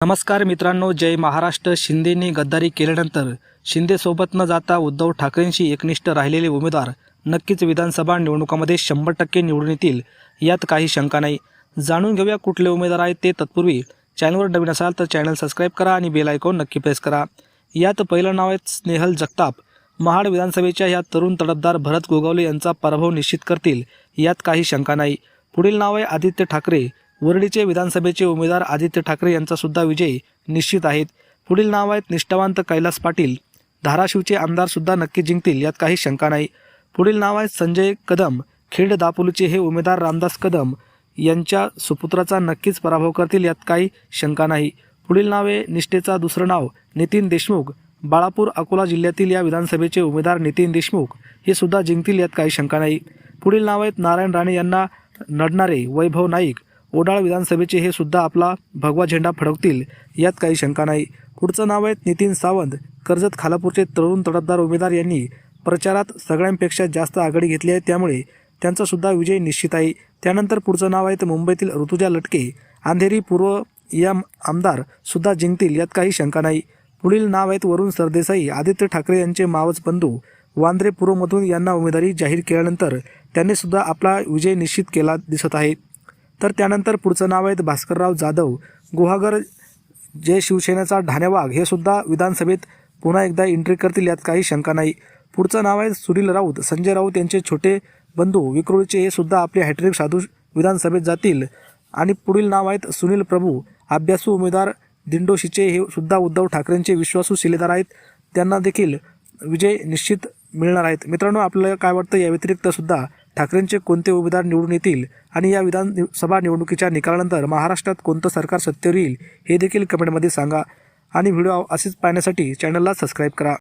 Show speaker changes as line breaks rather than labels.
नमस्कार मित्रांनो जय महाराष्ट्र. शिंदेने गद्दारी केल्यानंतर शिंदेसोबत न जाता उद्धव ठाकरेंशी एकनिष्ठ राहिलेले उमेदवार नक्कीच विधानसभा निवडणुकामध्ये शंभर टक्के निवडून येतील यात काही शंका नाही. जाणून घेऊया कुठले उमेदवार आहेत ते तत्पूर्वी. चॅनलवर नवीन असाल तर चॅनल सबस्क्राईब करा आणि बेल आयकॉन नक्की प्रेस करा. यात पहिलं नाव आहे स्नेहल जगताप. महाड विधानसभेच्या या तरुण तडफदार भरत गोगावले यांचा पराभव निश्चित करतील यात काही शंका नाही. पुढील नाव आहे आदित्य ठाकरे. वरळीचे विधानसभेचे उमेदवार आदित्य ठाकरे यांचा सुद्धा विजय निश्चित आहेत. पुढील नाव आहेत निष्ठावंत कैलास पाटील. धाराशिवचे आमदारसुद्धा नक्की जिंकतील यात काही शंका नाही. पुढील नाव आहे संजय कदम. खेड दापोलीचे हे उमेदवार रामदास कदम यांच्या सुपुत्राचा नक्कीच पराभव करतील यात काही शंका नाही. पुढील नाव आहे निष्ठेचा दुसरं नाव नितीन देशमुख. बाळापूर अकोला जिल्ह्यातील या विधानसभेचे उमेदवार नितीन देशमुख हे सुद्धा जिंकतील यात काही शंका नाही. पुढील नाव आहेत नारायण राणे यांना नडणारे वैभव नाईक. ओडाळ विधानसभेचे हे सुद्धा आपला भगवा झेंडा फडकतील यात काही शंका नाही. पुढचं नाव आहेत नितीन सावंत. कर्जत खालापूरचे तरुण तडफदार उमेदवार यांनी प्रचारात सगळ्यांपेक्षा जास्त आघाडी घेतली आहे त्यामुळे त्यांचा सुद्धा विजय निश्चित आहे. त्यानंतर पुढचं नाव आहे मुंबईतील ऋतुजा लटके. अंधेरी पूर्व या आमदार सुद्धा जिंकतील यात काही शंका नाही. पुढील नाव आहेत वरुण सरदेसाई आदित्य ठाकरे यांचे मावस बंधू. वांद्रे पूर्वमधून यांना उमेदवारी जाहीर केल्यानंतर त्यांनी सुद्धा आपला विजय निश्चित केला दिसत आहे. तर त्यानंतर पुढचं नाव आहेत भास्करराव जाधव. गुहागर जे शिवसेनेचा ढाणेवाघ हे सुद्धा विधानसभेत पुन्हा एकदा एंट्री करतील यात काही शंका नाही. पुढचं नाव आहे सुनील राऊत संजय राऊत यांचे छोटे बंधू विक्रोळीचे हे सुद्धा आपले हॅट्रिक साधू विधानसभेत जातील. आणि पुढील नाव आहेत सुनील प्रभू अभ्यासू उमेदवार दिंडोशीचे हे सुद्धा उद्धव ठाकरेंचे विश्वासू शिलेदार आहेत. त्यांना देखील विजय निश्चित मिळणार आहेत. मित्रांनो आपल्याला काय वाटतं या व्यतिरिक्त सुद्धा ठाकरेंचे कोणते उमेदवार निवडून येतील आणि या विधानसभा निवडणुकीच्या निकालानंतर महाराष्ट्रात कोणतं सरकार सत्तेवर येईल हे देखील कमेंटमध्ये सांगा. आणि व्हिडिओ असेच पाहण्यासाठी चॅनलला सबस्क्राईब करा.